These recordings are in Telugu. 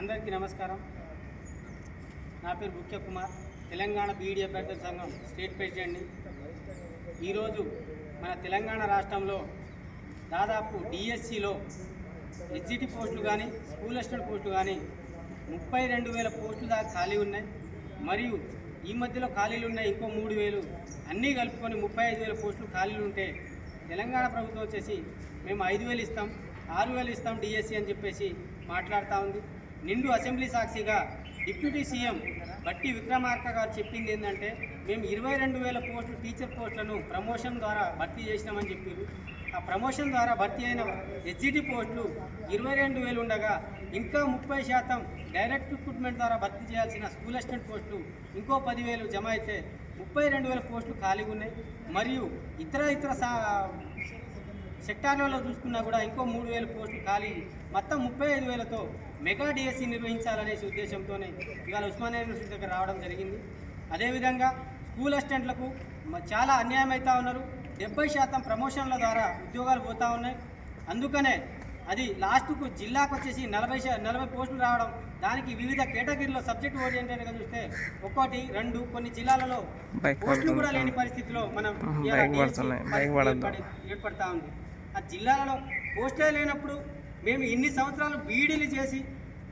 అందరికీ నమస్కారం. నా పేరు ముఖ్య కుమార్. తెలంగాణ బీఈడి అభ్యర్థుల సంఘం స్టేట్ ప్రెసిడెంట్ని. ఈరోజు మన తెలంగాణ రాష్ట్రంలో దాదాపు డిఎస్సిలో హెచ్జిటి పోస్టులు కానీ స్కూల్ అసిస్టెంట్ పోస్టులు కానీ ముప్పై రెండు వేల పోస్టులు దాకా ఖాళీ ఉన్నాయి. మరియు ఈ మధ్యలో ఖాళీలు ఉన్నాయి ఇంకో మూడు వేలు. అన్నీ కలుపుకొని ముప్పై ఐదు వేల పోస్టులు ఖాళీలు ఉంటే తెలంగాణ ప్రభుత్వం వచ్చేసి మేము ఐదు వేలు ఇస్తాం ఆరు వేలు ఇస్తాం డిఎస్సి అని చెప్పేసి మాట్లాడుతూ ఉంది. నిండు అసెంబ్లీ సాక్షిగా డిప్యూటీ సీఎం బట్టి విక్రమార్క గారు చెప్పింది ఏంటంటే మేము ఇరవై రెండు వేల పోస్టులు టీచర్ పోస్టులను ప్రమోషన్ ద్వారా భర్తీ చేసినామని చెప్పారు ఆ ప్రమోషన్ ద్వారా భర్తీ అయిన ఎస్జిటి పోస్టులు ఇరవై రెండు వేలు ఉండగా ఇంకా ముప్పై శాతం డైరెక్ట్ రిక్రూట్మెంట్ ద్వారా భర్తీ చేయాల్సిన స్కూల్ అసిస్టెంట్ పోస్టులు ఇంకో పదివేలు జమ అయితే ముప్పై రెండు వేల పోస్టులు ఖాళీగా ఉన్నాయి. మరియు ఇతర ఇతర సా సెక్టార్లలో చూసుకున్నా కూడా ఇంకో మూడు వేల పోస్టులు ఖాళీ. మొత్తం ముప్పై ఐదు వేలతో మెగా డిఎస్సి నిర్వహించాలనేసి ఉద్దేశంతోనే ఇవాళ ఉస్మానియా యూనివర్సిటీ దగ్గర రావడం జరిగింది. అదేవిధంగా స్కూల్ అసిస్టెంట్లకు చాలా అన్యాయం అవుతా ఉన్నారు. డెబ్బై శాతం ప్రమోషన్ల ద్వారా ఉద్యోగాలు పోతా ఉన్నాయి. అందుకనే అది లాస్ట్కు జిల్లాకు వచ్చేసి నలభై నలభై పోస్టులు రావడం దానికి వివిధ కేటగిరీలో సబ్జెక్ట్ ఓరియంటెడ్గా చూస్తే ఒక్కటి రెండు కొన్ని జిల్లాలలో పోస్టులు కూడా. లేని పరిస్థితిలో మనం ఏర్పడతా ఉంది. ఆ జిల్లాలలో పోస్టే లేనప్పుడు మేము ఇన్ని సంవత్సరాలు బీడీలు చేసి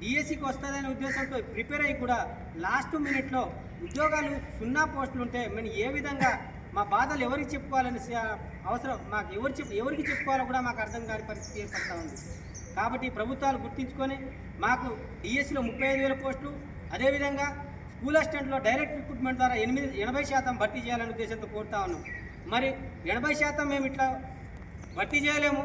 డిఎస్సికి వస్తుందనే ఉద్దేశంతో ప్రిపేర్ అయ్యి కూడా లాస్ట్ మినిట్లో ఉద్యోగాలు సున్నా పోస్టులు ఉంటే మేము ఏ విధంగా మా బాధలు ఎవరికి చెప్పుకోవాలని అవసరం మాకు ఎవరు చెప్ ఎవరికి చెప్పుకోవాలో కూడా మాకు అర్థం కాని పరిస్థితి ఏర్పడతా ఉంది. కాబట్టి ప్రభుత్వాలు గుర్తించుకొని మాకు డిఎస్సిలో ముప్పై ఐదు వేల పోస్టులు అదేవిధంగా స్కూల్ అసిస్టెంట్లో డైరెక్ట్ రిక్రూట్మెంట్ ద్వారా ఎనిమిది ఎనభై శాతం భర్తీ చేయాలనే ఉద్దేశంతో కోరుతా ఉన్నాం. మరి ఎనభై శాతం మేము ఇట్లా భర్తీ చేయలేము.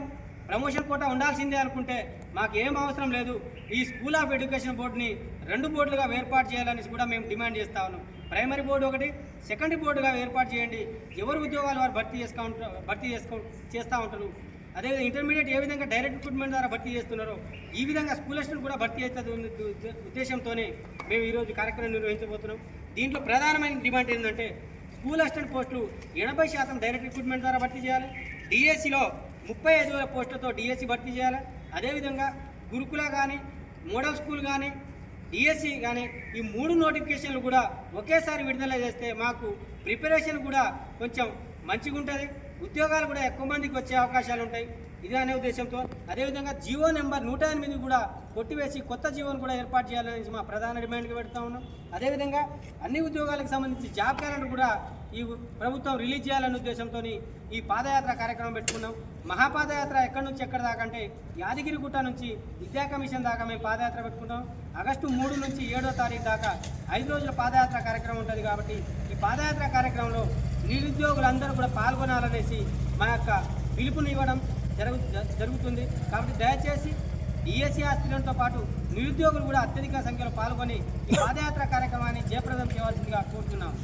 ప్రమోషన్ కోట ఉండాల్సిందే అనుకుంటే మాకు ఏం అవసరం లేదు. ఈ స్కూల్ ఆఫ్ ఎడ్యుకేషన్ బోర్డుని రెండు బోర్డులుగా ఏర్పాటు చేయాలని కూడా మేము డిమాండ్ చేస్తా ఉన్నాం. ప్రైమరీ బోర్డు ఒకటి సెకండరీ బోర్డుగా ఏర్పాటు చేయండి. ఎవరు ఉద్యోగాలు వారు భర్తీ చేసుకో భర్తీ చేసుకో చేస్తూ ఉంటారు. అదేవిధంగా ఇంటర్మీడియట్ ఏ విధంగా డైరెక్ట్ రిక్రూట్మెంట్ ద్వారా భర్తీ చేస్తున్నారో ఈ విధంగా స్కూల్ అసిస్టెంట్ కూడా భర్తీ అవుతుంది ఉద్దేశంతోనే మేము ఈరోజు కార్యక్రమం నిర్వహించబోతున్నాం. దీంట్లో ప్రధానమైన డిమాండ్ ఏంటంటే స్కూల్ అసిస్టెంట్ పోస్టులు ఎనభై శాతం డైరెక్ట్ రిక్రూట్మెంట్ ద్వారా భర్తీ చేయాలి. డిఎస్సిలో ముప్పై ఐదు వేల పోస్టులతో డిఎస్సి భర్తీ చేయాలి. అదేవిధంగా గురుకుల కానీ మోడల్ స్కూల్ కానీ డిఎస్సి కానీ ఈ మూడు నోటిఫికేషన్లు కూడా ఒకేసారి విడుదల చేస్తే మాకు ప్రిపరేషన్ కూడా కొంచెం మంచిగా ఉంటుంది ఉద్యోగాలు కూడా ఎక్కువ మందికి వచ్చే అవకాశాలు ఉంటాయి ఇది అనే ఉద్దేశంతో అదేవిధంగా జియో నెంబర్ నూట ఎనిమిది కూడా కొట్టివేసి కొత్త జీవోను కూడా ఏర్పాటు చేయాలని మా ప్రధాన డిమాండ్కి పెడతా ఉన్నాం. అదేవిధంగా అన్ని ఉద్యోగాలకు సంబంధించి జాబ్ క్యాలెండర్ కూడా ఈ ప్రభుత్వం రిలీజ్ చేయాలనే ఉద్దేశంతో ఈ పాదయాత్ర కార్యక్రమం పెట్టుకున్నాం. మహాపాదయాత్ర ఎక్కడి నుంచి ఎక్కడి దాకా అంటే యాదగిరిగుట్ట నుంచి విద్యా కమిషన్ దాకా మేము పాదయాత్ర పెట్టుకుంటాం ఆగస్టు మూడు నుంచి ఏడో తారీఖు దాకా ఐదు రోజుల పాదయాత్ర కార్యక్రమం ఉంటుంది కాబట్టి ఈ పాదయాత్ర కార్యక్రమంలో నిరుద్యోగులందరూ కూడా పాల్గొనాలనేసి మా యొక్క పిలుపునివ్వడం జరుగు జ- జరుగుతుంది. కాబట్టి దయచేసి డిఎస్సీ ఆస్పిరెంట్తో పాటు నిరుద్యోగులు కూడా అత్యధిక సంఖ్యలో పాల్గొని ఈ పాదయాత్ర కార్యక్రమాన్ని జయప్రదం చేయవలసిందిగా కోరుతున్నాము